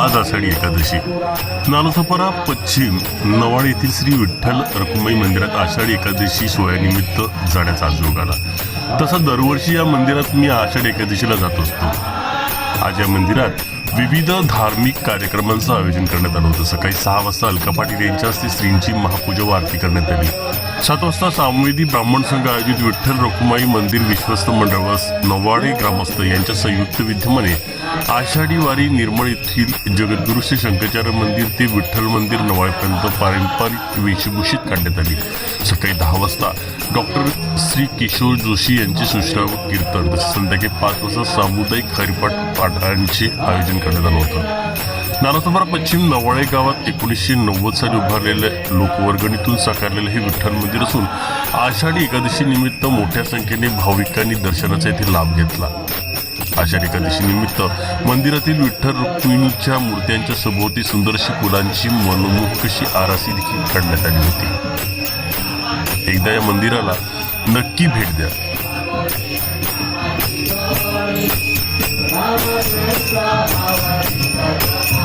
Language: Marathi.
आज आषाढी एकादशी. नालोथोपरा पश्चिम नवाड येथील श्री विठ्ठल रखुमाई मंदिरात आषाढी एकादशी सोहळ्यानिमित्त जाण्याचा आज योग आला. तसा दरवर्षी या मंदिरात मी आषाढी एकादशीला जात असतो. आज या मंदिरात विविध धार्मिक कार्यक्रमांचं आयोजन करण्यात आलं होतं. सकाळी सहा वाजता अलका पाटील यांच्या हस्ते श्रींची महापूजा व आरती करण्यात आली. सात वाजता सामवेदी ब्राह्मण संघ आयोजित विठ्ठल रखुमाई मंदिर विश्वस्त मंडळ नवाडे ग्रामस्थ यांच्या संयुक्त विद्यमाने आषाढी वारी निर्मळ येथील जगद्गुरु श्री शंकराचार्य मंदिर ते विठ्ठल मंदिर नवाळपर्यंत पारंपरिक वेशभूषित काढण्यात आली. सकाळी दहा वाजता डॉक्टर श्री किशोर जोशी यांचे सुश्राव कीर्तन. तसेच संध्याकाळी पाच वाजता सामुदायिक हरिपाठ पाठांचे आयोजन करण्यात आलं होतं. नालासोपारा पश्चिम नवाळे गावात एकोणीसशे नव्वद साली उभारलेल्या लोकवर्गणीतून साकारलेलं हे विठ्ठल मंदिर असून आषाढी एकादशी निमित्त मोठ्या संख्येने भाविकांनी दर्शनाचा येथे लाभ घेतला. आषाढी एकादशीनिमित्त मंदिरातील विठ्ठल रुक्मिणीच्या मूर्त्यांच्या सभोवती सुंदरशी फुलांची मनमोहक आरासी देखील काढण्यात आली होती. एकदा या मंदिराला नक्की भेट द्या. Sahawari Sahawari